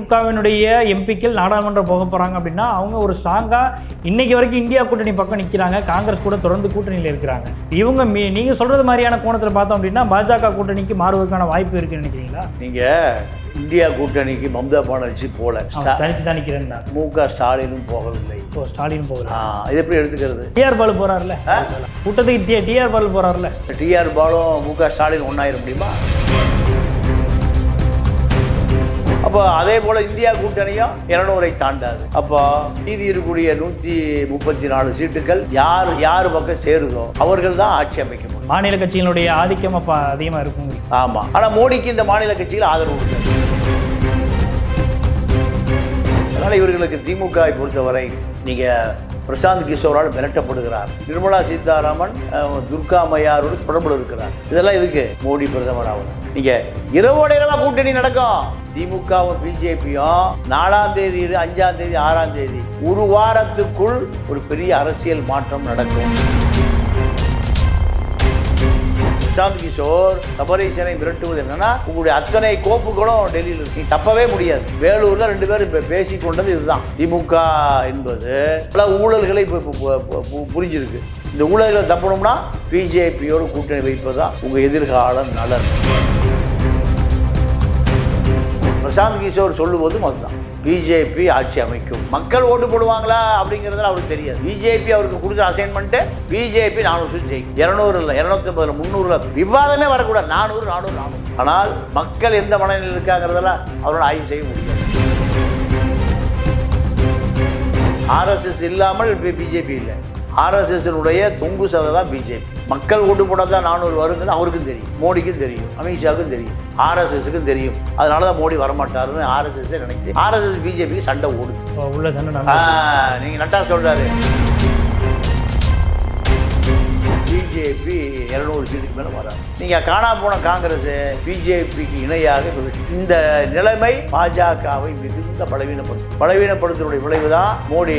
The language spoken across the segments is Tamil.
திமுகவினுடைய எம்பிக்கள் நாடாளுமன்றம் போக போகிறாங்க அப்படின்னா அவங்க ஒரு ஸ்ட்ராங்காக இன்னைக்கு வரைக்கும் இந்தியா கூட்டணி பக்கம் நிற்கிறாங்க காங்கிரஸ் கூட தொடர்ந்து கூட்டணியில் இருக்கிறாங்க. இவங்க மீ நீங்கள் சொல்கிறது மாதிரியான கோணத்தில் பார்த்தோம் அப்படின்னா பாஜக கூட்டணிக்கு மாறுவதற்கான வாய்ப்பு இருக்குன்னு நினைக்கிறீங்களா? நீங்க இந்தியா கூட்டணிக்கு மம்தா பானர்ஜி போல. தனிச்சு தான் நிற்கிறேன் மு க ஸ்டாலினும் போகவில்லை. இப்போ ஸ்டாலின் போகல. இது எப்படி எடுத்துக்கிறது? டிஆர் பாலு போறாருல கூட்டத்துக்கு டிஆர் பாலு போறாருல டிஆர் பாலும் மு க ஸ்டாலின் ஒன்றாயிர முடியுமா? அப்போ அதே போல இந்தியா கூட்டணியும் இருநூறை தாண்டாது. அப்போ மீதி இருக்கக்கூடிய நூற்றி முப்பத்தி நாலு சீட்டுகள் யார் யார் பக்கம் சேருதோ அவர்கள் தான் ஆட்சி அமைக்க முடியும். மாநில கட்சிகளுடைய ஆதிக்கம் அப்போ அதிகமாக இருக்கும். ஆமாம் ஆனால் மோடிக்கு இந்த மாநில கட்சிகள் ஆதரவு உண்டு. அதனால் இவர்களுக்கு திமுகவை பொறுத்தவரை நீங்கள் பிரசாந்த் கிஷோரால் மிரட்டப்படுகிறார். நிர்மலா சீதாராமன் துர்கா மையாரோடு தொடர்புல இருக்கிறார். இதெல்லாம் இதுக்கு மோடி பிரதமர் ஆகணும் நீங்கள் இரவோட இரவா கூட்டணி நடக்கும். திமுகவும் பிஜேபியும் நாலாம் தேதி இரு, அஞ்சாம் தேதி ஆறாம் தேதி ஒரு வாரத்துக்குள் ஒரு பெரிய அரசியல் மாற்றம் நடக்கும். பிரசாந்த் கிஷோர் சபரீசனை மிரட்டுவது என்னன்னா உங்களுடைய அத்தனை கோப்புகளும் டெல்லியில் இருக்கு. தப்பவே முடியாது. வேலூர்ல ரெண்டு பேரும் இப்போ பேசி கொண்டது இதுதான். திமுக என்பது பல ஊழல்களை இப்போ பு- புரிஞ்சிருக்கு. இந்த ஊழல்களை தப்பணும்னா பிஜேபியோடு கூட்டணி வைப்பது தான் உங்கள் எதிர்காலம் நலன். பிரசாந்த் கிஷோர் சொல்லுவதும் அதுதான் பிஜேபி ஆட்சி அமைக்கும். மக்கள் ஓட்டு போடுவாங்களா அப்படிங்கிறதுல அவருக்கு தெரியாது. பிஜேபி அவருக்கு கொடுத்த அசைன்மெண்ட்டு பிஜேபி நானூறு சீட் ஜெயிக்கும். இரநூறு இல்லை இரநூத்தம்பதுல முந்நூறுல விவாதமே வரக்கூடாது. நானூறு நானூறு நானூறு. ஆனால் மக்கள் எந்த மனநிலையில் இருக்காங்கிறதெல்லாம் அவரோட ஆய்வு செய்ய முடியாது. ஆர்எஸ்எஸ் இல்லாமல் பிஜேபி இல்லை. ஆர்எஸ்எஸ்னுடைய தொங்கு சதை தான் பிஜேபி. மக்கள் ஓட்டு போட்டால் தான் நானூறு வருங்கிறது அவருக்கும் தெரியும் மோடிக்கும் தெரியும் அமித்ஷாவுக்கும் தெரியும் ஆர்எஸ்எஸ்க்கும் தெரியும். அதனால தான் மோடி வரமாட்டாருன்னு ஆர்எஸ்எஸ் நினைக்குது ஆர்எஸ்எஸ் பிஜேபிக்கு சண்டை ஓடுது. இப்போ உள்ள சண்டை நீங்கள் நட்டா சொல்றாரு. பிஜேபி இருநூறு சீட்டுக்கு மேலே வராது. நீங்கள் காணா போன காங்கிரஸ் பிஜேபிக்கு இணையாக. இந்த நிலைமை பாஜகவை மிகுந்த பலவீனப்படுத்தும். பலவீனப்படுத்துவதுடைய விளைவு தான் மோடி.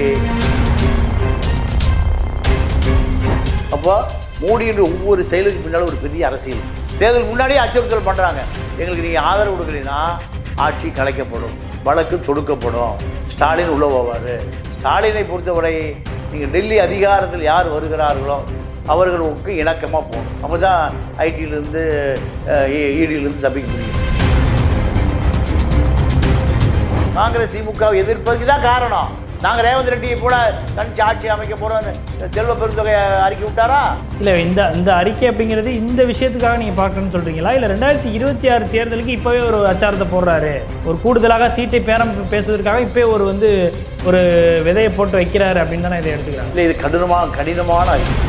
அப்போ மோடியுடைய ஒவ்வொரு செயலுக்கு பின்னால் ஒரு பெரிய அரசியல் தேர்தல் முன்னாடியே அச்சுறுத்தல் பண்ணுறாங்க எங்களுக்கு நீங்கள் ஆதரவு கொடுக்கலைன்னா ஆட்சி கலைக்கப்படும் வழக்கு தொடுக்கப்படும் ஸ்டாலின் உள்ள போவார் ஸ்டாலினை பொறுத்தவரை நீங்கள் டெல்லி அதிகாரத்தில் யார் வருகிறார்களோ அவர்களுக்கு இணக்கமாக போகணும் அப்போ தான் ஐடியிலேருந்து இடியிலேருந்து தப்பிக்க முடியும் காங்கிரஸ் திமுக எதிர்ப்பதுக்கு தான் காரணம் நாங்கள் ரேவந்த் ரெட்டியை கூட தனிச்சு ஆட்சி அமைக்க போகிறோம் செல்வ பெருந்தொகை அறிக்கை விட்டாரா? இல்லை இந்த இந்த அறிக்கை அப்படிங்கிறது இந்த விஷயத்துக்காக நீங்கள் பார்க்கணும்னு சொல்கிறீங்களா இல்லை ரெண்டாயிரத்தி இருபத்தி ஆறு தேர்தலுக்கு இப்போவே ஒரு அச்சாரத்தை போடுறாரு. ஒரு கூடுதலாக சீட்டை பேரம் பேசுவதற்காக இப்போவே ஒரு வந்து ஒரு விதையை போட்டு வைக்கிறாரு அப்படின்னு தானே இதை எடுத்துக்கிறாங்க. இல்லை இது கடினமாக கடினமான அறிக்கை.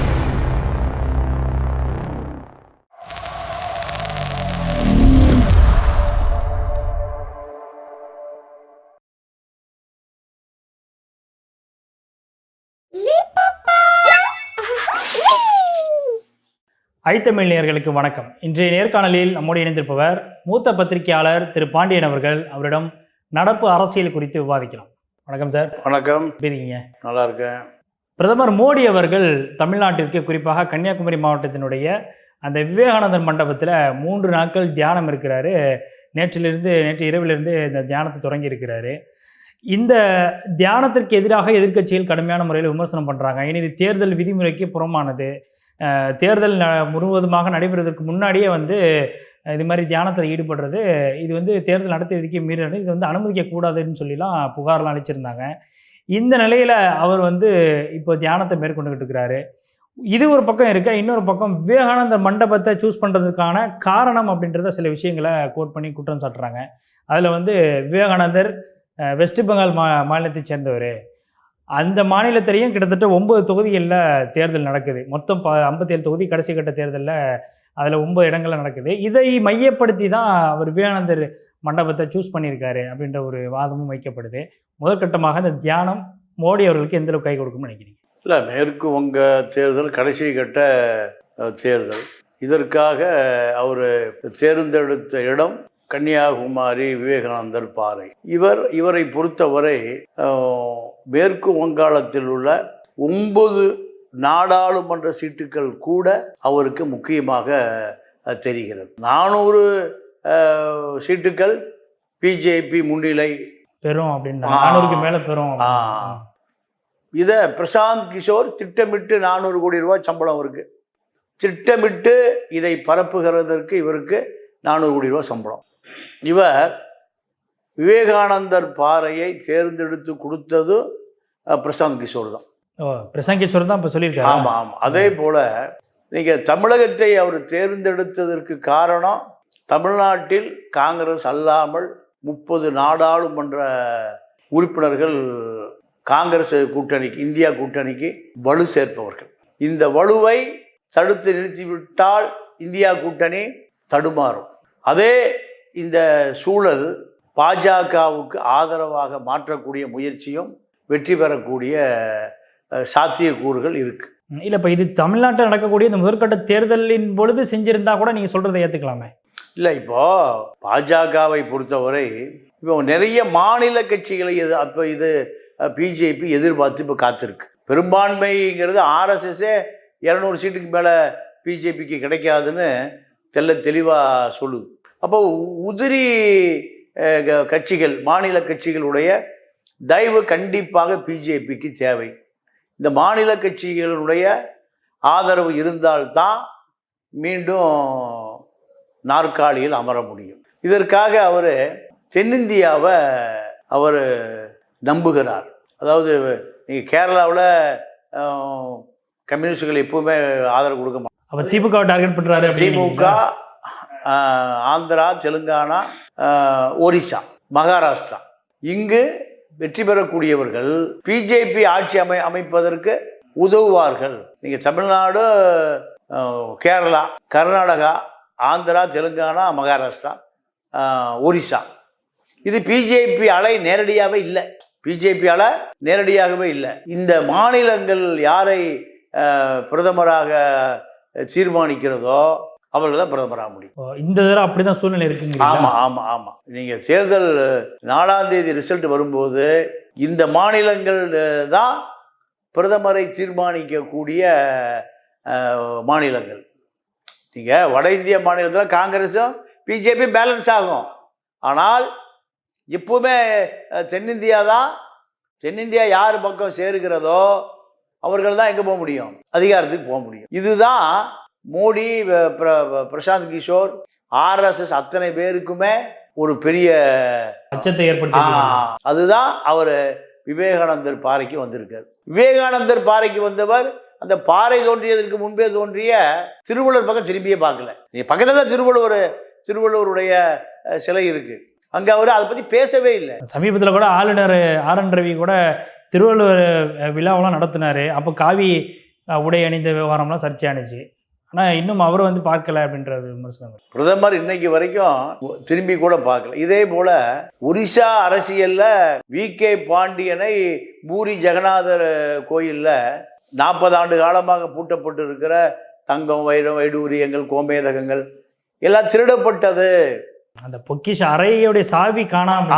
ஐத்தமிழ் நேயர்களுக்கு வணக்கம். இன்றைய நேர்காணலில் நம்மோடு இணைந்திருப்பவர் மூத்த பத்திரிகையாளர் திரு பாண்டியன் அவர்கள். அவரிடம் நடப்பு அரசியல் குறித்து விவாதிக்கலாம். வணக்கம் சார். வணக்கம். எப்படி இருக்கீங்க? நல்லா இருக்கேன். பிரதமர் மோடி அவர்கள் தமிழ்நாட்டிற்கு குறிப்பாக கன்னியாகுமரி மாவட்டத்தினுடைய அந்த விவேகானந்தர் மண்டபத்தில் மூன்று நாட்கள் தியானம் இருக்கிறாரு. நேற்றிலிருந்து நேற்று இரவிலிருந்து இந்த தியானத்தை தொடங்கி இருக்கிறாரு. இந்த தியானத்திற்கு எதிராக எதிர்க்கட்சிகள் கடுமையான முறையில் விமர்சனம் பண்ணுறாங்க ஏன்னா இது தேர்தல் விதிமுறைக்கு புறமானது தேர்தல் ந முழுவதுமாக நடைபெறுவதற்கு முன்னாடியே வந்து இது மாதிரி தியானத்தில் ஈடுபடுறது இது வந்து தேர்தல் நடத்தியதுக்கே விதிக்க மீறினது இது வந்து அனுமதிக்கக்கூடாதுன்னு சொல்லிலாம் புகார்லாம் அளிச்சிருந்தாங்க. இந்த நிலையில் அவர் வந்து இப்போ தியானத்தை மேற்கொண்டுகிட்டு இருக்கிறாரு. இது ஒரு பக்கம் இருக்க இன்னொரு பக்கம் விவேகானந்தர் மண்டபத்தை சூஸ் பண்ணுறதுக்கான காரணம் அப்படின்றத சில விஷயங்களை கோட் பண்ணி குற்றம் சாட்டுறாங்க. அதில் வந்து விவேகானந்தர் வெஸ்ட் பெங்கால் மா மாநிலத்தை சேர்ந்தவர். அந்த மாநிலத்திலையும் கிட்டத்தட்ட ஒன்பது தொகுதிகளில் தேர்தல் நடக்குது. மொத்தம் ப ஐம்பத்தேழு தொகுதி கடைசி கட்ட தேர்தலில் அதில் ஒன்பது இடங்களில் நடக்குது. இதை மையப்படுத்தி தான் அவர் விவேகானந்தர் மண்டபத்தை சூஸ் பண்ணியிருக்காரு அப்படின்ற ஒரு வாதமும் வைக்கப்படுது. முதற்கட்டமாக இந்த தியானம் மோடி அவர்களுக்கு எந்த அளவுக்கு கை கொடுக்கும்னு நினைக்கிறீங்க? இல்லை மேற்கு வங்க தேர்தல் கடைசி கட்ட தேர்தல். இதற்காக அவர் தேர்ந்தெடுத்த இடம் கன்னியாகுமரி விவேகானந்தர் பாறை. இவர் இவரை பொறுத்தவரை மேற்கு வங்காளத்தில் உள்ள ஒன்பது நாடாளுமன்ற சீட்டுகள் கூட அவருக்கு முக்கியமாக தெரிகிறது. நானூறு அஹ், சீட்டுகள் பிஜேபி முன்னிலை. பெறும் அப்படின்னு மேல பெறும். இதை பிரசாந்த் கிஷோர் திட்டமிட்டு நானூறு கோடி ரூபாய் சம்பளம் இருக்கு திட்டமிட்டு இதை பரப்புகிறதற்கு இவருக்கு நானூறு கோடி ரூபாய் சம்பளம். இவர் விவேகானந்தர் பாறையை தேர்ந்தெடுத்து கொடுத்ததும் அஹ், பிரசாந்த் கிஷோர் தான். ஓ பிரசங்கேஸ்வர் தான் இப்ப சொல்லியிருக்காரு? ஆமாம் ஆமாம் அதே போல் நீங்கள் தமிழகத்தை அவர் தேர்ந்தெடுத்ததற்கு காரணம் தமிழ்நாட்டில் காங்கிரஸ் அல்லாமல் முப்பது நாடாளுமன்ற உறுப்பினர்கள் காங்கிரஸ் கூட்டணிக்கு இந்தியா கூட்டணிக்கு வலு சேர்ப்பவர்கள். இந்த வலுவை தடுத்து நிறுத்திவிட்டால் இந்தியா கூட்டணி தடுமாறும். அதே இந்த சூழல் பாஜகவுக்கு ஆதரவாக மாற்றக்கூடிய முயற்சியும் வெற்றி பெறக்கூடிய சாத்தியக்கூறுகள் இருக்கு. ம், இல்ல இப்ப இது தமிழ்நாட்டில் நடக்கக்கூடிய இந்த முதற்கட்ட தேர்தலின் பொழுது செஞ்சிருந்தா கூட நீங்க சொல்றதை ஏத்துக்கலாமே? இல்லை இப்போ பாஜகவை பொறுத்தவரை இப்போ நிறைய மாநில கட்சிகளை எது அப்போ இது பிஜேபி எதிர்பார்த்து இப்போ காத்திருக்கு. பெரும்பான்மைங்கிறது ஆர்எஸ்எஸ்ஸே இரநூறு சீட்டுக்கு மேலே பிஜேபிக்கு கிடைக்காதுன்னு தெல்ல தெளிவாக சொல்லுது. அப்போ உதிரி கட்சிகள் மாநில கட்சிகளுடைய தயவு கண்டிப்பாக பிஜேபிக்கு தேவை. இந்த மாநில கட்சிகளுடைய ஆதரவு இருந்தால்தான் மீண்டும் நாற்காலியில் அமர முடியும். இதற்காக அவர் தென்னிந்தியாவை அவர் நம்புகிறார். அதாவது நீங்கள் கேரளாவில் கம்யூனிஸ்டுகள் எப்பவுமே ஆதரவு கொடுக்க மாட்டாங்க. அப்ப திமுக டார்கெட் அப்படின்னு திமுக ஆந்திரா தெலுங்கானா ஒரிசா மகாராஷ்டிரா. இங்கு வெற்றி பெறக்கூடியவர்கள் பிஜேபி ஆட்சி அமை அமைப்பதற்கு உதவுவார்கள். நீங்கள் தமிழ்நாடு கேரளா கர்நாடகா ஆந்திரா தெலுங்கானா மகாராஷ்டிரா ஒரிசா. இது பிஜேபி அலை நேரடியாகவே இல்லை. பிஜேபி அலை நேரடியாகவே இல்லை. இந்த மாநிலங்கள் யாரை பிரதமராக தீர்மானிக்கிறதோ அவர்கள் தான் பிரதமராக முடியும் இந்த தடவை அப்படிதான் சூழ்நிலை இருக்குங்க ஆமாம் ஆமாம் ஆமாம் நீங்கள் தேர்தல் நாலாம் தேதி ரிசல்ட் வரும்போது இந்த மாநிலங்கள் தான் பிரதமரை தீர்மானிக்கக்கூடிய மாநிலங்கள். நீங்கள் வட இந்திய மாநிலத்தில் காங்கிரஸும் பிஜேபி பேலன்ஸ் ஆகும். ஆனால் எப்பவுமே தென்னிந்தியா தான் தென்னிந்தியா யார் பக்கம் சேருகிறதோ அவர்கள் தான் எங்கே போக முடியும்? அதிகாரத்துக்கு போக முடியும். இதுதான் மோடி பிரசாந்த் கிஷோர் ஆர்எஸ்எஸ் அத்தனை பேருக்குமே ஒரு பெரிய அச்சத்தை ஏற்படுத்தி அதுதான் அவர் விவேகானந்தர் பாறைக்கு வந்திருக்கார். விவேகானந்தர் பாறைக்கு வந்தவர் அந்த பாறை தோன்றியதற்கு முன்பே தோன்றிய திருவள்ளுவர் பக்கம் திரும்பியே பார்க்கல. நீ பக்கத்துல திருவள்ளுவர் திருவள்ளுவருடைய சிலை இருக்கு. அங்க அவர் அதை பத்தி பேசவே இல்லை. சமீபத்தில் கூட ஆளுநர் ஆர் என் ரவி கூட திருவள்ளுவர் விழாவெல்லாம் நடத்தினாரு. அப்போ காவி உடை அணிந்த விவகாரம்லாம் சர்ச்சையானுச்சு ஆனால் இன்னும் அவர் வந்து பார்க்கல அப்படின்றது விமர்சனம் பிரதமர் இன்னைக்கு வரைக்கும் திரும்பி கூட பார்க்கல. இதே போல ஒரிசா அரசியல்ல வி. கே. பாண்டியனை பூரி ஜெகநாதர் கோயில்ல நாற்பது ஆண்டு காலமாக பூட்டப்பட்டு இருக்கிற தங்கம் வைரம் வைடூரியங்கள் கோமேதகங்கள் எல்லாம் திருடப்பட்டது. அந்த பொக்கிஷ அறையுடைய சாவி காணாம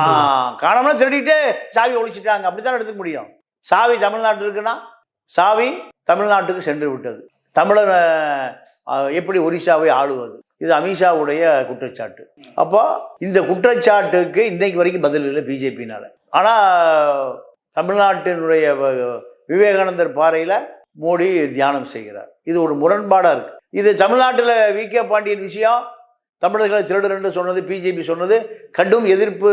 காணாமலாம் திருடிட்டு சாவி ஒழிச்சிட்டாங்க. அப்படித்தான் எடுத்துக்க முடியும். சாவி தமிழ்நாட்டு இருக்குன்னா சாவி தமிழ்நாட்டுக்கு சென்று விட்டது. தமிழர் எப்படி ஒரிசாவை ஆளுவது? இது அமித்ஷாவுடைய குற்றச்சாட்டு. அப்போ இந்த குற்றச்சாட்டுக்கு இன்னைக்கு வரைக்கும் பதில் இல்லை பிஜேபினால் ஆனால் தமிழ்நாட்டினுடைய விவேகானந்தர் பாறையில் மோடி தியானம் செய்கிறார். இது ஒரு முரண்பாடாக இருக்கு. இது தமிழ்நாட்டில் வி. கே. பாண்டியன் விஷயம். தமிழர்களை திருடர்ன்னு சொன்னது பிஜேபி சொன்னது கடும் எதிர்ப்பு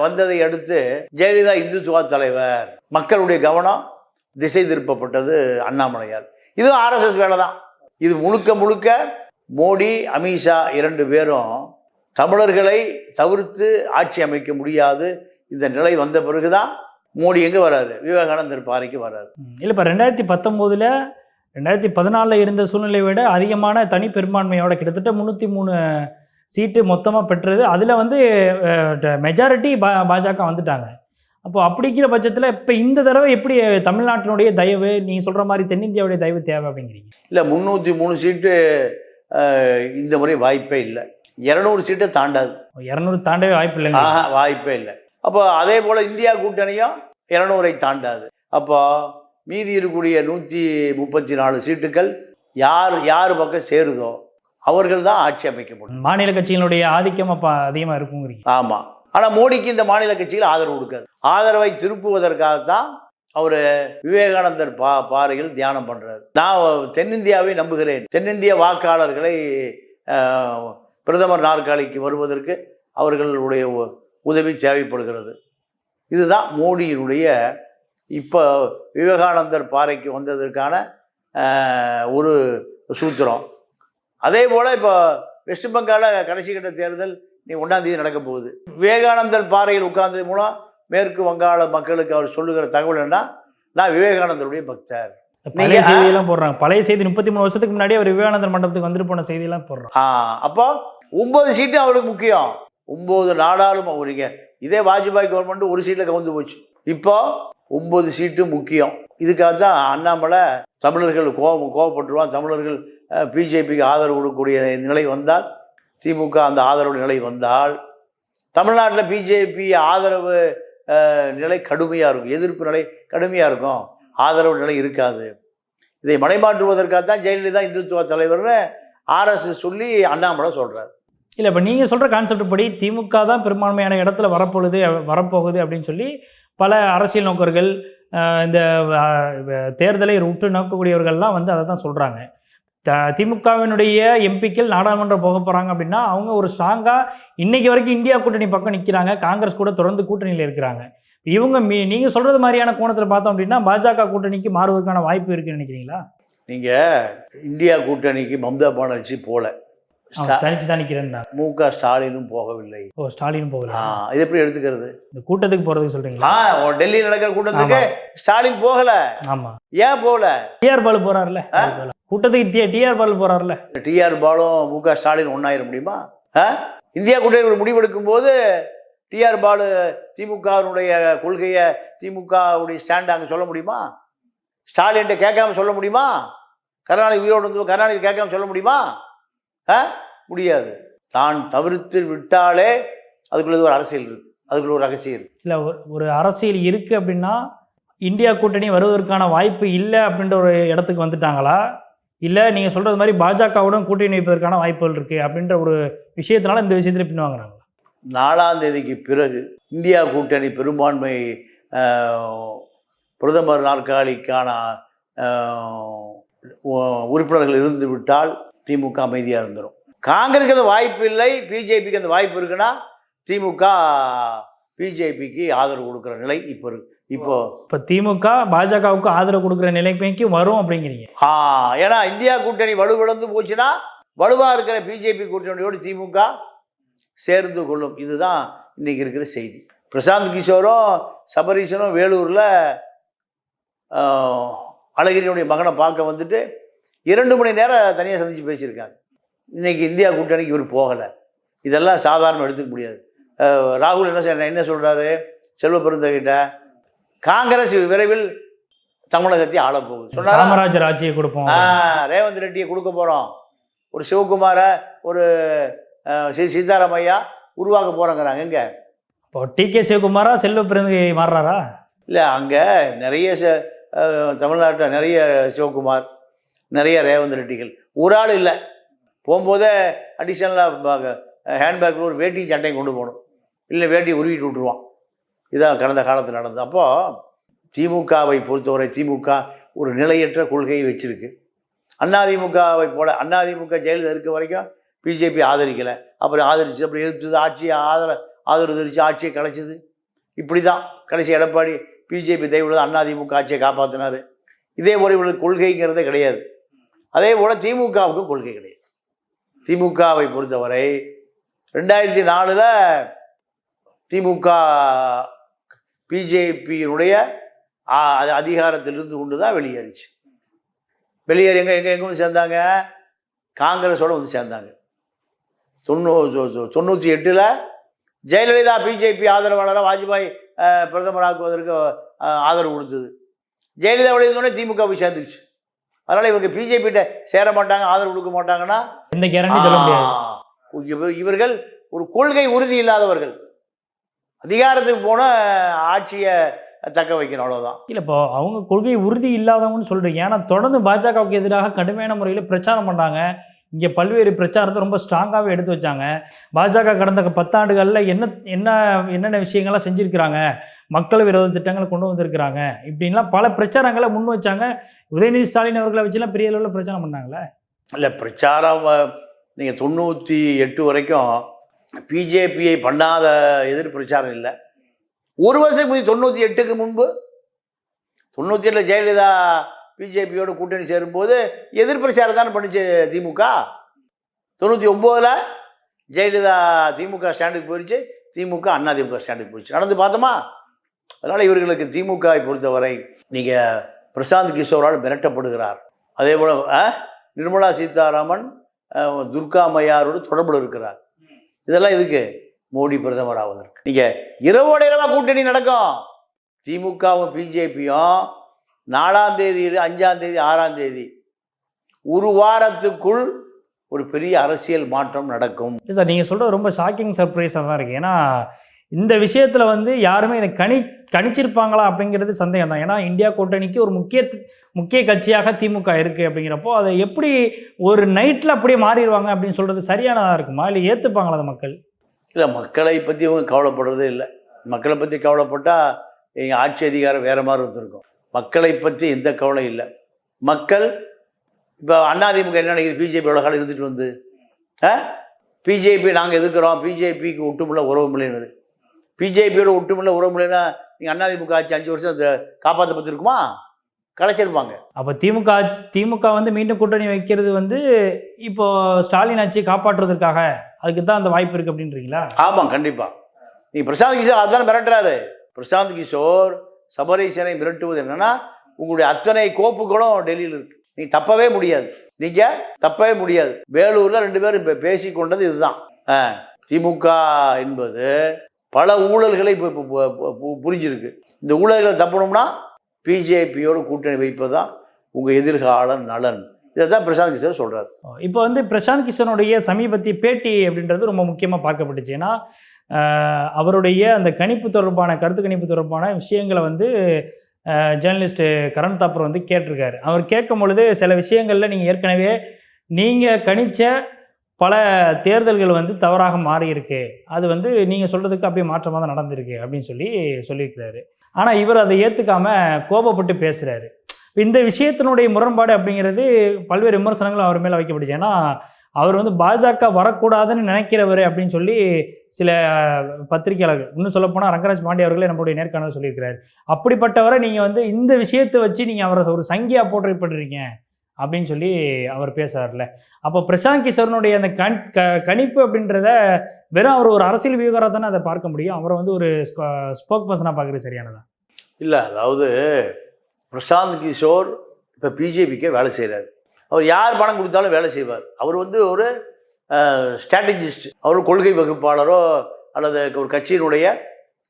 வந்ததை அடுத்து ஜெயலலிதா இந்துத்துவா தலைவர். மக்களுடைய கவனம் திசை திருப்பப்பட்டது அண்ணாமலையால். இதுவும் ஆர்எஸ்எஸ் வேலை தான் இது முழுக்க முழுக்க மோடி அமித்ஷா இரண்டு பேரும் தமிழர்களை தவிர்த்து ஆட்சி அமைக்க முடியாது. இந்த நிலை வந்த பிறகுதான் மோடி எங்கே வராரு? விவேகானந்தர் பாறைக்கு வராரு. இல்லை இப்போ ரெண்டாயிரத்தி பத்தொம்போதில் ரெண்டாயிரத்தி பதினாலில் இருந்த சூழ்நிலையை விட அதிகமான தனி பெரும்பான்மையோட கிட்டத்தட்ட முந்நூற்றி மூணு சீட்டு மொத்தமாக பெற்றது. அதில் வந்து மெஜாரிட்டி பா பாஜக வந்துட்டாங்க. அப்போ அப்படிங்கிற பட்சத்தில் இப்போ இந்த தடவை எப்படி தமிழ்நாட்டினுடைய தயவு நீங்கள் சொல்கிற மாதிரி தென்னிந்தியாவுடைய தயவு தேவை அப்படிங்கிறீங்க? இல்லை முந்நூற்றி மூணு சீட்டு இந்த முறை வாய்ப்பே இல்லை. இரநூறு சீட்டை தாண்டாது. இரநூறு தாண்டவே வாய்ப்பு ஆஹா வாய்ப்பே இல்லை. அப்போ அதே போல் இந்தியா கூட்டணியும் இரநூறை தாண்டாது. அப்போ மீதி இருக்கக்கூடிய நூற்றி முப்பத்தி நாலு சீட்டுகள் யார் யார் பக்கம் சேருதோ அவர்கள் தான் ஆட்சி அமைக்க முடியும். மாநில கட்சிகளுடைய ஆதிக்கம் அப்போ அதிகமாக இருக்குங்கிறீங்க. ஆமாம் ஆனால் மோடிக்கு இந்த மாநில கட்சிகள் ஆதரவு கொடுக்காது. ஆதரவை திருப்புவதற்காகத்தான் அவர் விவேகானந்தர் பா பாறையில் தியானம் பண்ணுறாரு நான் தென்னிந்தியாவை நம்புகிறேன். தென்னிந்திய வாக்காளர்களை பிரதமர் நாற்காலிக்கு வருவதற்கு அவர்களுடைய உ- உதவி தேவைப்படுகிறது. இதுதான் மோடியினுடைய இப்போ விவேகானந்தர் பாறைக்கு வந்ததற்கான ஒரு சூத்திரம். அதே போல் இப்போ வெஸ்ட் பெங்கால கடைசி கட்ட தேர்தல் நீ ஒன்றாம் தேதி நடக்க போகுது. விவேகானந்தர் பாறையில் உட்கார்ந்தது மூலம் மேற்கு வங்காள மக்களுக்கு அவர் சொல்லுகிற தகவல் என்ன நான் விவேகானந்தருடைய பக்தர். பழைய செய்தியெல்லாம் போடுறாங்க. பழைய செய்தி முப்பத்தி மூணு வருஷத்துக்கு முன்னாடி அவர் விவேகானந்தர் மண்டபத்துக்கு வந்துட்டு போன செய்தியெல்லாம் போடுறாங்க. ஆ அப்போ ஒன்பது சீட்டு அவருக்கு முக்கியம். ஒன்பது நாடாளும் அவருங்க. இதே வாஜ்பாய் கவர்மெண்ட் ஒரு சீட்டில் கவுந்து போச்சு. இப்போ ஒன்பது சீட்டு முக்கியம். இதுக்காக தான் அண்ணாமலை தமிழர்கள் கோபம் கோவப்பட்டுருவான் தமிழர்கள் பிஜேபிக்கு ஆதரவு கொடுக்கக்கூடிய நிலை வந்தால் திமுக அந்த ஆதரவு நிலை வந்தால் தமிழ்நாட்டில் பிஜேபி ஆதரவு நிலை கடுமையாக இருக்கும். எதிர்ப்பு நிலை கடுமையாக இருக்கும். ஆதரவு நிலை இருக்காது. இதை மடைமாற்றுவதற்காக தான் ஜெயலலிதா இந்துத்துவ தலைவர்னு ஆர்எஸ்எஸ் சொல்லி அண்ணாமலை சொல்கிறார் இல்லை இப்போ நீங்கள் சொல்கிற கான்செப்ட் படி திமுக தான் பெரும்பான்மையான இடத்துல வரப்பொழுது வரப்போகுது அப்படின்னு சொல்லி பல அரசியல் நோக்கர்கள் இந்த தேர்தலை உற்று நோக்கக்கூடியவர்கள்லாம் வந்து அதை தான் சொல்கிறாங்க த திமுகவினுடைய எம்பிக்கள் நாடாளுமன்றம் போக போகிறாங்க அப்படின்னா அவங்க ஒரு ஸ்ட்ராங்காக இன்னைக்கு வரைக்கும் இந்தியா கூட்டணி பக்கம் நிற்கிறாங்க காங்கிரஸ் கூட தொடர்ந்து கூட்டணியில் இருக்கிறாங்க. இவங்க மீ நீங்கள் சொல்கிறது மாதிரியான கோணத்தில் பார்த்தோம் அப்படின்னா பாஜக கூட்டணிக்கு மாறுவதற்கான வாய்ப்பு இருக்குன்னு நினைக்கிறீங்களா? நீங்க இந்தியா கூட்டணிக்கு மம்தா பானர்ஜி போல. தனிச்சு தான் நிற்கிறேன்னா மு க ஸ்டாலினும் போகவில்லை. ஓ ஸ்டாலின் போகல. இது எப்படி எடுத்துக்கிறது? இந்த கூட்டத்துக்கு போகிறதுக்கு சொல்கிறீங்களா டெல்லியில் நடக்கிற கூட்டத்துக்கு ஸ்டாலின் போகல. ஆமாம் ஏன் போகல டிஆர் பாலு போறாருல கூட்டத்துக்கு டிஆர் பாலு போறாருல. டிஆர் பாலும் மு க ஸ்டாலின் ஒன்றாயிர முடியுமா? இந்தியா கூட்டணி ஒரு முடிவெடுக்கும் போது டிஆர் பாலு திமுகவினுடைய கொள்கையை திமுகவுடைய ஸ்டாண்ட் அங்கே சொல்ல முடியுமா? ஸ்டாலின்ட்ட கேட்காம சொல்ல முடியுமா? கருணாநிதி உயிரோடு வந்து கருணாநிதி கேட்காம சொல்ல முடியுமா? ஆ? முடியாது. தான் தவிர்த்து விட்டாலே அதுக்குள்ள ஒரு அரசியல் இருக்கு. அதுக்குள்ள ஒரு ரகசியம் இருக்கு. இல்ல ஒரு- ஒரு அரசியல் இருக்கு அப்படின்னா இந்தியா கூட்டணி வருவதற்கான வாய்ப்பு இல்லை அப்படின்ற ஒரு இடத்துக்கு வந்துட்டாங்களா? இல்லை நீங்கள் சொல்கிறது மாதிரி பாஜகவுடன் கூட்டணி வைப்பதற்கான வாய்ப்புகள் இருக்குது அப்படின்ற ஒரு விஷயத்தினால இந்த விஷயத்தில் பின்வாங்குறாங்க நாலாம் தேதிக்கு பிறகு இந்தியா கூட்டணி பெரும்பான்மை பிரதமர் நாற்காலிக்கான உ- உறுப்பினர்கள் இருந்து விட்டால் திமுக அமைதியாக இருந்துடும் காங்கிரஸுக்கு அந்த வாய்ப்பு இல்லை பிஜேபிக்கு அந்த வாய்ப்பு இருக்குன்னா திமுக பிஜேபிக்கு ஆதரவு கொடுக்குற நிலை இப்போ இப்போ இப்போ திமுக பாஜகவுக்கு ஆதரவு கொடுக்குற நிலைமைக்கு வரும் அப்படிங்கிறீங்க. ஆ ஏன்னா இந்தியா கூட்டணி வலுவிழந்து போச்சுன்னா வலுவாக இருக்கிற பிஜேபி கூட்டணியோடு திமுக சேர்ந்து கொள்ளும். இதுதான் இன்னைக்கு இருக்கிற செய்தி. பிரசாந்த் கிஷோரும் சபரீஷனும் வேலூரில் அழகிரியுடைய மகனை பார்க்க வந்துட்டு இரண்டு மணி நேரம் தனியாக சந்தித்து பேசியிருக்காங்க. இன்னைக்கு இந்தியா கூட்டணிக்கு இவர் போகலை. இதெல்லாம் சாதாரணம் எடுத்துக்க முடியாது. ராகுல் என்ன சொன்ன- என்ன சொல்கிறாரு செல்வ பெருந்தகிட்ட காங்கிரஸ் விரைவில் தமிழகத்தை ஆளப்போகுது சொன்னாரா? காமராஜர் ஆட்சியை கொடுப்போம். ரேவந்த் ரெட்டியை கொடுக்க போகிறோம் ஒரு சிவகுமாரை ஒரு சி சீதாராமையா உருவாக்க போகிறோங்கிறாங்க எங்க? இப்போ டி. கே. சிவகுமாரா செல்வ பிறந்தகை மாறுறாரா? இல்லை அங்கே நிறைய தமிழ்நாட்டில் நிறைய சிவகுமார் நிறைய ரேவந்த் ரெட்டிகள். ஒரு ஆள் இல்லை. போகும்போதே அடிஷனலாக ஹேண்ட்பேக்கில் ஒரு வேட்டி சட்டையும் கொண்டு போகணும். இல்லை வேட்டியை உருவிட்டு விட்டுருவான். இதான் கடந்த காலத்தில் நடந்தது. அப்போது திமுகவை பொறுத்தவரை திமுக ஒரு நிலையற்ற கொள்கையை வச்சிருக்கு. அதிமுகவை போல அதிமுக ஜெயலலிதா இருக்க வரைக்கும் பிஜேபி ஆதரிக்கலை. அப்புறம் ஆதரிச்சு அப்புறம் எதிர்த்தது ஆட்சியை ஆதர ஆதரவு தெரிச்சு ஆட்சியை கலைச்சது. இப்படி தான் கடைசி எடப்பாடி பிஜேபி தெய்வம் அதிமுக ஆட்சியை காப்பாற்றினார் இதே போல இவர்களுக்கு கொள்கைங்கிறதே கிடையாது. அதே போல் திமுகவுக்கும் கொள்கை கிடையாது. திமுகவை பொறுத்தவரை ரெண்டாயிரத்தி நாலில் திமுக பிஜேபியினுடைய அதிகாரத்தில் இருந்து கொண்டு தான் வெளியேறிச்சு. வெளியேறி எங்கே எங்கே எங்கே வந்து சேர்ந்தாங்க? காங்கிரஸோட வந்து சேர்ந்தாங்க. தொண்ணூ தொண்ணூற்றி எட்டில் ஜெயலலிதா பிஜேபி ஆதரவாளராக வாஜ்பாய் பிரதமராக்குவதற்கு ஆதரவு கொடுத்தது. ஜெயலலிதா வெளியிருந்தோடனே திமுக போய் சேர்ந்துச்சு அதனால் இவங்க பிஜேபிகிட்ட சேர மாட்டாங்க ஆதரவு கொடுக்க மாட்டாங்கன்னா இவர்கள் ஒரு கொள்கை உறுதி இல்லாதவர்கள். அதிகாரத்துக்கு போன ஆட்சியை தக்க வைக்கணும் அவ்வளோதான் இல்லை இப்போ அவங்க கொள்கை உறுதி இல்லாதவங்கன்னு சொல்றீங்க. ஏன்னா தொடர்ந்து பாஜகவுக்கு எதிராக கடுமையான முறையில் பிரச்சாரம் பண்ணாங்க இங்கே பல்வேறு பிரச்சாரத்தை ரொம்ப ஸ்ட்ராங்காகவே எடுத்து வச்சாங்க. பாஜக கடந்த பத்தாண்டுகளில் என்ன என்ன என்னென்ன விஷயங்கள்லாம் செஞ்சுருக்கிறாங்க? மக்கள் விரோத திட்டங்களை கொண்டு வந்திருக்கிறாங்க. இப்படின்லாம் பல பிரச்சாரங்களை முன் வச்சாங்க. உதயநிதி ஸ்டாலின் அவர்களை வச்சுலாம் பெரிய அளவில் பிரச்சாரம் பண்ணாங்களே? இல்லை பிரச்சாரம் நீங்கள் தொண்ணூற்றி எட்டு வரைக்கும் பிஜேபியை பண்ணாத எதிர் பிரச்சாரம் இல்லை. ஒரு வருஷம் முந்தி தொண்ணூற்றி எட்டுக்கு முன்பு தொண்ணூற்றி எட்டில் ஜெயலலிதா பிஜேபியோட கூட்டணி சேரும்போது எதிர் பிரச்சாரம் தானே பண்ணிச்சு திமுக? தொண்ணூற்றி ஒம்போதில் ஜெயலலிதா திமுக ஸ்டாண்டுக்கு போயிடுச்சு திமுக அண்ணா திமுக ஸ்டாண்டுக்கு போயிடுச்சு நடந்து பார்த்தோமா? அதனால் இவர்களுக்கு திமுகவை பொறுத்தவரை நீங்கள் பிரசாந்த் கிஷோரால் மிரட்டப்படுகிறார். அதே போல் நிர்மலா சீதாராமன் துர்கா மையாரோடு தொடர்பில் இருக்கிறார். இதெல்லாம் இதுக்கு மோடி பிரதமர் ஆவதற்கு. நீங்கள் இரவோட இரவாக கூட்டணி நடக்கும். திமுகவும் பிஜேபியும் நாலாம் தேதி அஞ்சாம் தேதி ஆறாம் தேதி ஒரு வாரத்துக்குள் ஒரு பெரிய அரசியல் மாற்றம் நடக்கும். இல்லை சார் நீங்கள் சொல்கிற ரொம்ப ஷாக்கிங் சர்ப்ரைஸாக தான் இருக்குது ஏன்னா இந்த விஷயத்தில் வந்து யாருமே இதை கணி கணிச்சிருப்பாங்களா அப்படிங்கிறது சந்தேகம் தான் ஏன்னா இந்தியா கூட்டணிக்கு ஒரு முக்கிய முக்கிய கட்சியாக திமுக இருக்குது அப்படிங்கிறப்போ அதை எப்படி ஒரு நைட்டில் அப்படியே மாறிடுவாங்க அப்படின்னு சொல்கிறது சரியானதாக இருக்குமா? இல்லை ஏற்றுப்பாங்களா அந்த மக்கள்? இல்லை மக்களை பற்றி இவங்க கவலைப்படுறதே இல்லை. மக்களை பற்றி கவலைப்பட்டால் எங்கள் ஆட்சி அதிகாரம் வேறு மாதிரி இருந்திருக்கும். மக்களை பற்றி எந்த கவலை இல்லை. மக்கள் இப்போ அதிமுக என்ன நினைக்கிது? பிஜேபி எவ்வளோ காலம் இருந்துட்டு வந்து? பிஜேபி நாங்கள் எதுக்குறோம் பிஜேபிக்கு ஒட்டுமுள்ள உறவு இல்லைன்னு பிஜேபியோட ஒட்டுமில்ல உறவு இல்லைன்னா நீங்கள் அதிமுக ஆட்சி அஞ்சு வருஷம் காப்பாற்றப்பட்டிருக்குமா கலைச்சிருப்பாங்க. அப்போ திமுக திமுக வந்து மீண்டும் கூட்டணி வைக்கிறது வந்து இப்போ ஸ்டாலின் ஆட்சி காப்பாற்றுவதற்காக அதுக்கு தான் அந்த வாய்ப்பு இருக்குது அப்படின்றீங்களா? ஆமாம் கண்டிப்பாக நீ பிரசாந்த் கிஷோர் அதான் மிரட்டுறாரு. பிரசாந்த் கிஷோர் சபரீசனை மிரட்டுவது என்னன்னா உங்களுடைய அத்தனை கோப்புகளும் டெல்லியில் இருக்கு. நீ தப்பவே முடியாது. நீங்க தப்பவே முடியாது. வேலூர்ல ரெண்டு பேரும் இப்போ பேசி கொண்டது இதுதான் திமுக என்பது பல ஊழல்களை இப்போ புரிஞ்சிருக்கு. இந்த ஊழல்களை தப்பணும்னா பிஜேபியோட கூட்டணி வைப்பது தான் உங்கள் எதிர்கால நலன். இதை தான் பிரசாந்த் கிஷோர் சொல்கிறார் இப்போ வந்து பிரசாந்த் கிஷனுடைய சமீபத்திய பேட்டி அப்படின்றது ரொம்ப முக்கியமாக பார்க்கப்பட்டுச்சு. ஏன்னா அவருடைய அந்த கணிப்பு தொடர்பான கருத்து கணிப்பு தொடர்பான விஷயங்களை வந்து ஜேர்னலிஸ்ட் கரண் தாப்பர் வந்து கேட்டிருக்காரு. அவர் கேட்கும் பொழுது சில விஷயங்களில் நீங்கள் ஏற்கனவே நீங்கள் கணிச்ச பல தேர்தல்கள் வந்து தவறாக மாறியிருக்கு. அது வந்து நீங்கள் சொல்கிறதுக்கு அப்படியே மாற்றமாக தான் நடந்திருக்கு அப்படின்னு சொல்லி சொல்லியிருக்கிறாரு. ஆனால் இவர் அதை ஏற்றுக்காம கோபப்பட்டு பேசுகிறாரு இந்த விஷயத்தினுடைய முரண்பாடு அப்படிங்கிறது பல்வேறு விமர்சனங்கள் அவர் மேலே வைக்கப்படுச்சு ஏன்னா அவர் வந்து பாஜக வரக்கூடாதுன்னு நினைக்கிறவர் அப்படின்னு சொல்லி சில பத்திரிகையாளர்கள் இன்னும் சொல்லப்போனால் ரங்கராஜ் பாண்டே அவர்களே நம்மளுடைய நேர்காணல் சொல்லியிருக்கிறார். அப்படிப்பட்டவரை நீங்கள் வந்து இந்த விஷயத்தை வச்சு நீங்கள் அவரை ஒரு சங்கியா போற்றப்படுறீங்க அப்படின்னு சொல்லி அவர் பேசுறாருல அப்போ பிரசாந்த் கிஷோரனுடைய அந்த கண் க கணிப்பு அப்படின்றத வெறும் அவர் ஒரு அரசியல் விவகாரம் தானே அதை பார்க்க முடியும். அவரை வந்து ஒரு ஸ்போக் பர்சனாக பார்க்குறது சரியானதா? இல்லை அதாவது பிரசாந்த் கிஷோர் இப்போ பிஜேபிக்கே வேலை செய்கிறார் அவர் யார் பணம் கொடுத்தாலும் வேலை செய்வார். அவர் வந்து ஒரு ஸ்ட்ராட்டஜிஸ்ட் அவர் கொள்கை வகுப்பாளரோ அல்லது ஒரு கட்சியினுடைய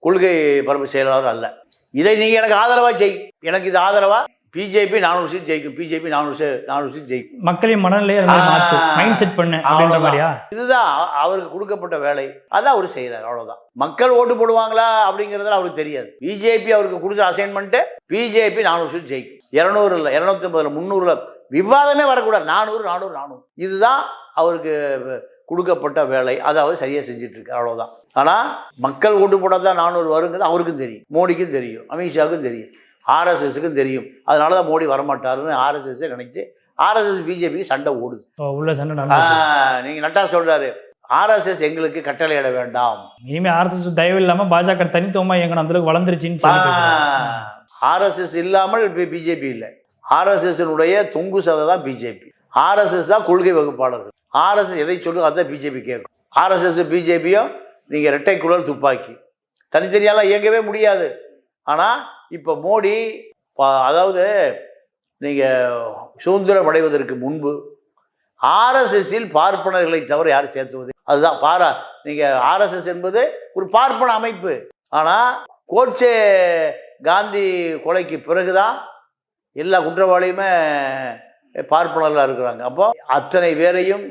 கொள்கை பரப்பு செயலாளரோ அல்ல. இதை நீங்கள் எனக்கு ஆதரவாக செய். எனக்கு இது ஆதரவாக பிஜேபி நானூறு சீட் ஜெயிக்கும். பிஜேபி நானூறு சீ நானூறு சீட் ஜெயிக்கும். மக்களின் மனநிலையை. மைண்ட் செட் பண்ணு அப்படின்ற. மாதிரியா? இதுதான் அவருக்கு கொடுக்கப்பட்ட வேலை. அதான் அவர் செய்கிறார் அவ்வளோதான் மக்கள் ஓட்டு போடுவாங்களா அப்படிங்கிறதுல அவருக்கு தெரியாது. பிஜேபி அவருக்கு கொடுத்த அசைன்மெண்ட்டு பிஜேபி நானூறு சீட் ஜெயிக்கும். இரநூறு இல்லை இரநூத்தி ஐம்பதுல முந்நூறுல விவாதமே வரக்கூடாது. நானூறு நானூறு நானூறு. இதுதான் அவருக்கு கொடுக்கப்பட்ட வேலை. அதை அவர் சரியாக செஞ்சுட்டு இருக்கு அவ்வளோதான் ஆனால் மக்கள் ஓட்டு போட்டால் தான் நானூறு வருங்கிறது அவருக்கும் தெரியும். மோடிக்கும் தெரியும். அமித்ஷாவுக்கும் தெரியும். ஆர்எஸ்எஸ்க்கும் தெரியும். அதனால தான் மோடி வரமாட்டாருன்னு ஆர்எஸ்எஸ் நினைச்சு ஆர்எஸ்எஸ் பிஜேபிக்கு சண்டை ஓடுது. உள்ள சண்டை நடந்துச்சு. நீங்க நட்டா சொல்றாரு ஆர்எஸ்எஸ் எங்களுக்கு கட்டளையிட வேண்டாம். இனிமே ஆர்எஸ்எஸ் தயவு இல்லாம பாஜக தனித்துவமா எங்க அந்த அளவுக்கு வளர்ந்துருச்சுன்னு. ஆர்எஸ்எஸ் இல்லாமல் பிஜேபி இல்லை. ஆர்எஸ்எஸ்னுடைய தொங்கு சதை தான் பிஜேபி. ஆர்எஸ்எஸ் தான் கொள்கை வகுப்பாளர்கள். ஆர்எஸ்எஸ் எதை சொல்லுங்க அதான் பிஜேபி கேட்கும். ஆர்எஸ்எஸ் பிஜேபியும் நீங்கள் இரட்டை குழல் துப்பாக்கி. தனித்தனியாலாம் இயங்கவே முடியாது. ஆனால் இப்போ மோடி அதாவது நீங்கள் சுதந்திரம் அடைவதற்கு முன்பு ஆர்எஸ்எஸ்ஸில் பார்ப்பனர்களை தவிர யாரும் சேர்த்துவது அதுதான் பாரா நீங்கள் ஆர்எஸ்எஸ் என்பது ஒரு பார்ப்பன அமைப்பு. ஆனால் கோட்சே காந்தி கொலைக்கு பிறகுதான் எல்லா குற்றவாளியுமே பார்ப்பனர்களாக இருக்கிறாங்க. அப்போ அத்தனை பேரையும்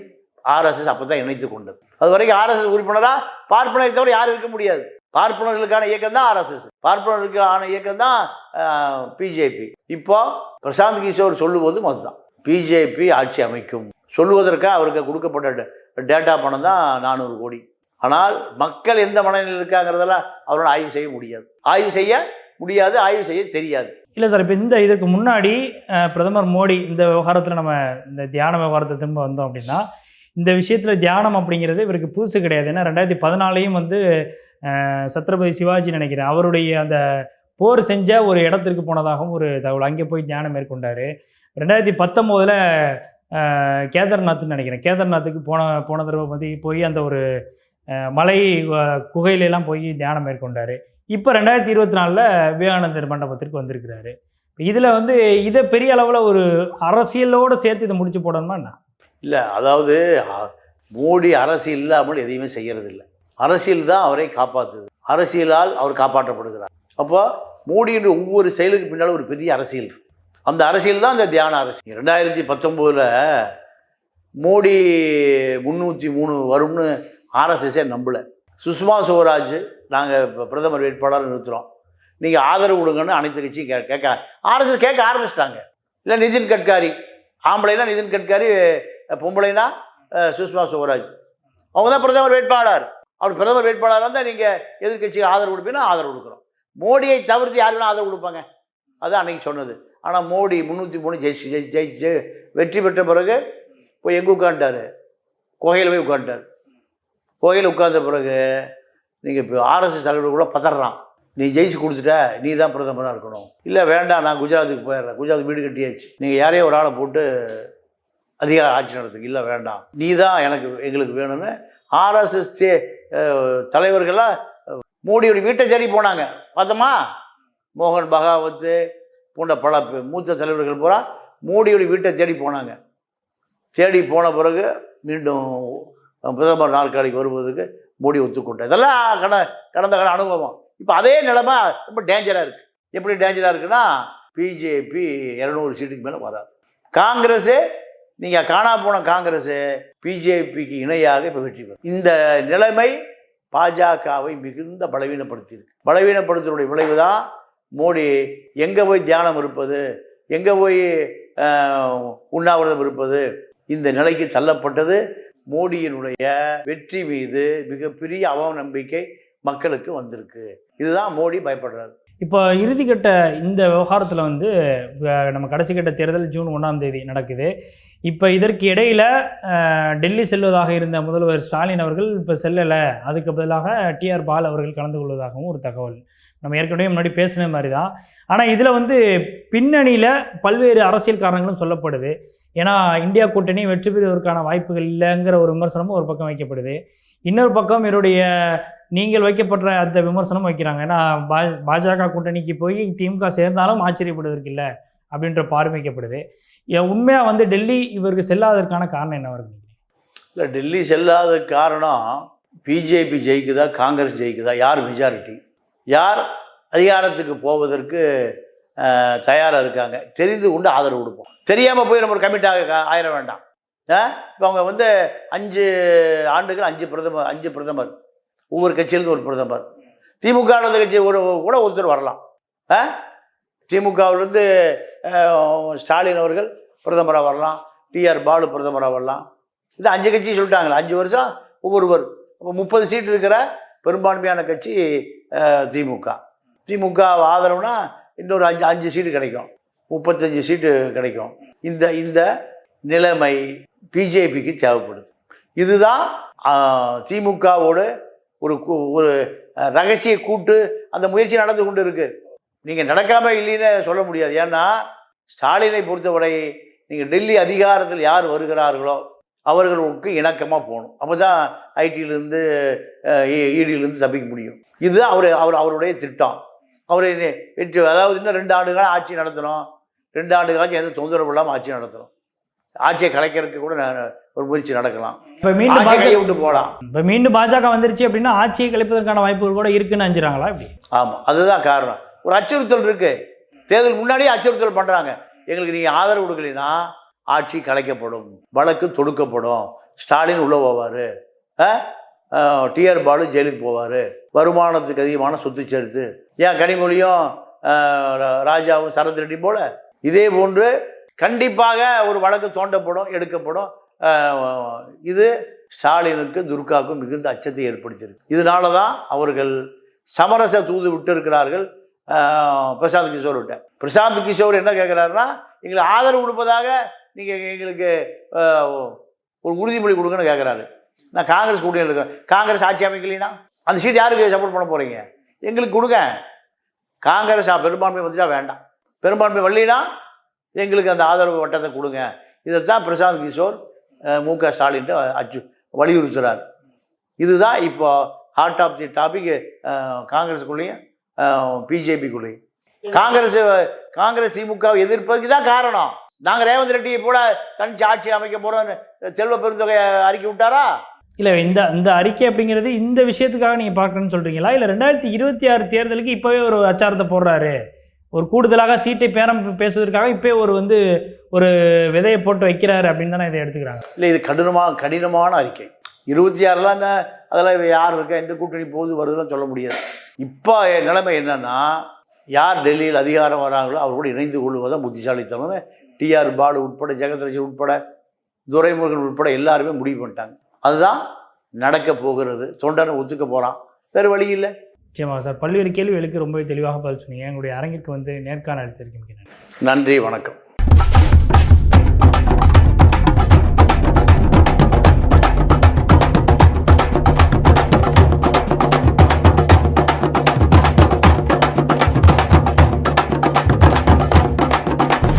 ஆர்எஸ்எஸ் அப்போ தான் இணைத்து கொண்டது. அது வரைக்கும் ஆர்எஸ்எஸ் உறுப்பினராக பார்ப்பனரை தவிர யாரும் இருக்க முடியாது. பார்ப்பனர்களுக்கான இயக்கம் தான் ஆர்எஸ்எஸ். பார்ப்பனர்களுக்கான இயக்கம் தான் பிஜேபி. இப்போ பிரசாந்த் கிஷோர் சொல்லுவதும் அதுதான். பிஜேபி ஆட்சி அமைக்கும். சொல்லுவதற்காக அவருக்கு கொடுக்கப்பட்ட டேட்டா பணம் தான் நானூறு கோடி. ஆனால் மக்கள் எந்த மனநிலையில் இருக்காங்கிறதெல்லாம் அவரால் ஆய்வு செய்ய முடியாது. ஆய்வு செய்ய முடியாது ஆய்வு செய்ய தெரியாது. இல்லை சார் இப்போ இந்த இதுக்கு முன்னாடி பிரதமர் மோடி இந்த விவகாரத்தில் நம்ம இந்த தியான விவகாரத்தை திரும்ப வந்தோம் அப்படின்னா இந்த விஷயத்தில் தியானம் அப்படிங்கிறது இவருக்கு புதுசு கிடையாது. ஏன்னா ரெண்டாயிரத்தி பதினாலையும் வந்து சத்ரபதி சிவாஜி நினைக்கிறேன் அவருடைய அந்த போர் செஞ்ச ஒரு இடத்திற்கு போனதாகவும் ஒரு தகவல். அங்கே போய் தியானம் மேற்கொண்டார். ரெண்டாயிரத்தி பத்தொம்போதில் கேதார்நாத்னு நினைக்கிறேன். கேதார்நாத்துக்கு போன போன தடவை பற்றி போய் அந்த ஒரு மலை குகையிலெல்லாம் போய் தியானம் மேற்கொண்டார். இப்போ ரெண்டாயிரத்தி இருபத்தி நாலில் விவேகானந்தர் மண்டபத்திற்கு வந்திருக்கிறாரு. இதில் வந்து இதை பெரிய அளவில் ஒரு அரசியலோடு சேர்த்து இதை முடிச்சு போடணுமா என்ன? இல்லை அதாவது மோடி அரசு இல்லாமல் எதையுமே செய்யறதில்லை. அரசியல் தான் அவரை காப்பாற்றுது அரசியலால் அவர் காப்பாற்றப்படுகிறார். அப்போ மோடியுடைய ஒவ்வொரு செயலுக்கு பின்னால் ஒரு பெரிய அரசியல் அந்த அரசியல் தான் அந்த தியான அரசியல். ரெண்டாயிரத்தி பத்தொம்போதில் மோடி முந்நூற்றி மூணு வரும்னு ஆர்எஸ்எஸ்ஸே நம்பலை. சுஷ்மா சுவராஜ் நாங்கள் இப்போ பிரதமர் வேட்பாளர் நிறுத்துகிறோம் நீங்கள் ஆதரவு கொடுங்கன்னு அனைத்து கட்சியும் கே கேட்க ஆர்எஸ்எஸ் கேட்க ஆரம்பிச்சிட்டாங்க. இல்லை நிதின் கட்காரி ஆம்பளைனா நிதின் கட்காரி பொம்பளைனா சுஷ்மா சுவராஜ். அவங்க தான் பிரதமர் வேட்பாளர். அவர் பிரதமர் வேட்பாளராக இருந்தால் நீங்கள் எதிர்க்கட்சிக்கு ஆதரவு கொடுப்பீங்கன்னா ஆதரவு கொடுக்குறோம் மோடியை தவிர்த்து யார் வேணால் ஆதரவு கொடுப்பாங்க. அதுதான் அன்னைக்கு சொன்னது. ஆனால் மோடி முந்நூற்றி மூணு ஜெயிச்சு ஜெயிச்சு ஜெயிச்சு வெற்றி பெற்ற பிறகு போய் எங்கே உட்காந்துட்டாரு கோகையில் போய் உட்காந்துட்டார் கோயில் உட்கார்ந்த பிறகு நீங்கள் இப்போ ஆர்எஸ்எஸ் தலைவர் கூட பதறான். நீ ஜெயிச்சு கொடுத்துட்ட நீ தான் பிரதமராக இருக்கணும். இல்லை வேண்டாம் நான் குஜராத்துக்கு போயிடுறேன். குஜராத் வீடு கட்டியாச்சு. நீங்கள் யாரையோ ஒரு ஆளை போட்டு அதிகார ஆட்சி நடத்துக்கு இல்லை வேண்டாம். நீ தான் எனக்கு எங்களுக்கு வேணும்னு ஆர்எஸ்எஸ் தலைவர்கள்லாம் மோடியோட வீட்டை தேடி போனாங்க. பார்த்தோமா? மோகன் பகாவத்து போன்ற பல மூத்த தலைவர்கள் பூரா மோடியோட வீட்டை தேடி போனாங்க. தேடி போன பிறகு மீண்டும் பிரதமர் நாற்காலிக்கு வருவதற்கு மோடி ஒத்துக்கொண்டார். இதெல்லாம் கட கடந்த கால அனுபவம். இப்போ அதே நிலைமை ரொம்ப டேஞ்சராக இருக்குது எப்படி டேஞ்சராக இருக்குன்னா பிஜேபி இரநூறு சீட்டுக்கு மேலே வராது. காங்கிரஸு நீங்கள் காணா போன காங்கிரஸு பிஜேபிக்கு இணையாக இப்போ வெற்றி பெறும். இந்த நிலைமை பாஜகவை மிகுந்த பலவீனப்படுத்தியிருக்கு. பலவீனப்படுத்தினுடைய விளைவு தான் மோடி எங்கே போய் தியானம் இருப்பது எங்கே போய் உண்ணாவிரதம் இருப்பது இந்த நிலைக்கு தள்ளப்பட்டது மோடியினுடைய வெற்றி மீது மிகப்பெரிய அவநம்பிக்கை மக்களுக்கு வந்திருக்கு. இதுதான் மோடி பயப்படுறாரு. இப்போ இறுதிக்கட்ட இந்த விவகாரத்தில் வந்து நம்ம கடைசி கட்ட தேர்தல் ஜூன் ஒன்றாம் தேதி நடக்குது. இப்போ இதற்கு இடையில் டெல்லி செல்வதாக இருந்த முதல்வர் ஸ்டாலின் அவர்கள் இப்போ செல்லலை. அதுக்கு பதிலாக டிஆர் பால் அவர்கள் கலந்து கொள்வதாகவும் ஒரு தகவல். நம்ம ஏற்கனவே முன்னாடி பேசின மாதிரி தான் ஆனால் இதில் வந்து பின்னணியில் பல்வேறு அரசியல் காரணங்களும் சொல்லப்படுது. ஏன்னா இந்தியா கூட்டணி வெற்றி பெறுவதற்கான வாய்ப்புகள் இல்லைங்கிற ஒரு விமர்சனமும் ஒரு பக்கம் வைக்கப்படுது. இன்னொரு பக்கம் இவருடைய நீங்கள் வைக்கப்படுற அந்த விமர்சனம் வைக்கிறாங்க. ஏன்னா பா பாஜக கூட்டணிக்கு போய் திமுக சேர்ந்தாலும் ஆச்சரியப்படுவதற்கு இல்லை அப்படின்ற பார்வைக்கப்படுது உண்மையாக வந்து டெல்லி இவருக்கு செல்லாததற்கான காரணம் என்ன வருது இல்லை டெல்லி செல்லாத காரணம் பிஜேபி ஜெயிக்குதா காங்கிரஸ் ஜெயிக்குதா யார் மெஜாரிட்டி யார் அதிகாரத்துக்கு போவதற்கு தயாராக இருக்காங்க? தெரிந்து கொண்டு ஆதரவு கொடுப்போம். தெரியாமல் போய் நம்ம ஒரு கமிட்டாக ஆக ஆயிட வேண்டாம். இப்போ அவங்க வந்து அஞ்சு ஆண்டுகள் அஞ்சு பிரதமர் அஞ்சு பிரதமர். ஒவ்வொரு கட்சியிலேருந்து ஒரு பிரதமர். திமுக ல கட்சி ஒரு கூட ஒருத்தர் வரலாம். ஆ? திமுகவிலேருந்து ஸ்டாலின் அவர்கள் பிரதமராக வரலாம். டிஆர் பாலு பிரதமராக வரலாம். இது அஞ்சு கட்சி சொல்லிட்டாங்களே அஞ்சு வருஷம் ஒவ்வொருவர் அப்போ முப்பது சீட் இருக்கிற பெரும்பான்மையான கட்சி திமுக. திமுக ஆதரவுனா இன்னொரு அஞ்சு அஞ்சு சீட்டு கிடைக்கும். முப்பத்தஞ்சு சீட்டு கிடைக்கும். இந்த இந்த நிலைமை பிஜேபிக்கு தேவைப்படுது. இதுதான் திமுகவோடு ஒரு கூ- ஒரு ரகசிய கூட்டு அந்த முயற்சி நடந்து கொண்டு இருக்கு நீங்கள் நடக்காமல் இல்லைன்னு சொல்ல முடியாது. ஏன்னா ஸ்டாலினை பொறுத்தவரை நீங்கள் டெல்லி அதிகாரத்தில் யார் வருகிறார்களோ அவர்களுக்கு இணக்கமாக போகணும். அப்போ தான் ஐடியிலேருந்து இடியிலேருந்து தப்பிக்க முடியும். இதுதான் அவர் அவர் அவருடைய திட்டம். அவர் வெற்றி அதாவது இன்னும் ரெண்டு ஆண்டுகளாக ஆட்சி நடத்தணும். ரெண்டு ஆண்டுகளாச்சும் எந்த தொந்தரவு இல்லாமல் ஆட்சி நடத்தணும். ஆட்சியை கலைக்கிறதுக்கு கூட ஒரு முயற்சி நடக்கலாம். இப்போ மீண்டும் பாஜக விட்டு போகலாம். இப்போ மீண்டும் பாஜக வந்துருச்சு அப்படின்னா ஆட்சியை கலைப்பதற்கான வாய்ப்புகள் கூட இருக்குன்னு அஞ்சுறாங்களா இப்படி? ஆமாம் அதுதான் காரணம். ஒரு அச்சுறுத்தல் இருக்கு. தேர்தல் முன்னாடியே அச்சுறுத்தல் பண்ணுறாங்க எங்களுக்கு நீங்கள் ஆதரவு கொடுக்கலைன்னா ஆட்சி கலைக்கப்படும் வழக்கு தொடுக்கப்படும். ஸ்டாலின் உள்ளே போவார். டிஆர் பாலு ஜெயிலுக்கு போவார். வருமானத்துக்கு அதிகமான சொத்து சேர்த்து. ஏன் கனிமொழியும் ராஜாவும் சரத் ரெட்டி போல? இதே போன்று கண்டிப்பாக ஒரு வழக்கு தோண்டப்படும் எடுக்கப்படும். இது ஸ்டாலினுக்கு துர்காவுக்கும் மிகுந்த அச்சத்தை ஏற்படுத்தியிருக்கு. இதனால தான் அவர்கள் சமரச தூது விட்டு இருக்கிறார்கள் பிரசாந்த் கிஷோர் விட்ட பிரசாந்த் கிஷோர் என்ன கேட்குறாருன்னா எங்களை ஆதரவு கொடுப்பதாக நீங்கள் எங்களுக்கு ஒரு உறுதிமொழி கொடுங்கன்னு கேட்குறாரு நான் காங்கிரஸ் கூட்டணியில் இருக்கேன் காங்கிரஸ் ஆட்சி அமைக்கலைன்னா அந்த சீட் யாருக்கு சப்போர்ட் பண்ண போகிறீங்க எங்களுக்கு கொடுங்க. காங்கிரஸ் பெரும்பான்மை வந்துட்டா வேண்டாம். பெரும்பான்மை வரலைன்னா எங்களுக்கு அந்த ஆதரவு வட்டத்தை கொடுங்க. இதைத்தான் பிரசாந்த் கிஷோர் மு க ஸ்டாலின் அச்சு வலியுறுத்துறார். இதுதான் இப்போ ஹார்ட் ஆஃப் தி டாபிக் காங்கிரஸுக்குள்ளேயும் பிஜேபிக்குள்ளேயும். காங்கிரஸ் காங்கிரஸ் திமுக எதிர்ப்பதுக்கு தான் காரணம். நாங்கள் ரேவந்த் ரெட்டியை போல தனிச்சு ஆட்சி அமைக்க போறோம்னு செல்வ பெருந்தொகை அறிக்கை விட்டாரா? இல்லை இந்த இந்த அறிக்கை அப்படிங்கிறது இந்த விஷயத்துக்காக நீங்கள் பார்க்கணும்னு சொல்கிறீங்களா இல்லை ரெண்டாயிரத்தி இருபத்தி ஆறு தேர்தலுக்கு இப்போவே ஒரு அச்சாரத்தை போடுறாரு. ஒரு கூடுதலாக சீட்டை பேரம் பேசுவதற்காக இப்போயே ஒரு வந்து ஒரு விதையை போட்டு வைக்கிறாரு அப்படின்னு தானே இதை எடுத்துக்கிறாங்க. இல்லை இது கடினமாக கடினமான அறிக்கை. இருபத்தி ஆறுலாம் என்ன அதெல்லாம் யார் இருக்கா எந்த கூட்டணி போகுது வருதுலாம் சொல்ல முடியாது. இப்போ நிலைமை என்னன்னா யார் டெல்லியில் அதிகாரம் வராங்களோ அவர் இணைந்து கொள்வதான் புத்திசாலித்தனம்னு டிஆர் பாலு உட்பட ஜெகத்ரட்சன் உட்பட துரைமுருகன் உட்பட எல்லாருமே முடிவு பண்ணிட்டாங்க. அதுதான் நடக்க போகிறது. தொண்டனை ஒத்துக்க போகிறான் வேறு வழி இல்லை. நிச்சயமாக சார். பல்வேறு கேள்விகளுக்கு ரொம்பவே தெளிவாக பதில் சொன்னீங்க. எங்களுடைய அரங்கிற்கு வந்து நேர்காணல் எடுத்திருக்கீங்க நன்றி வணக்கம்.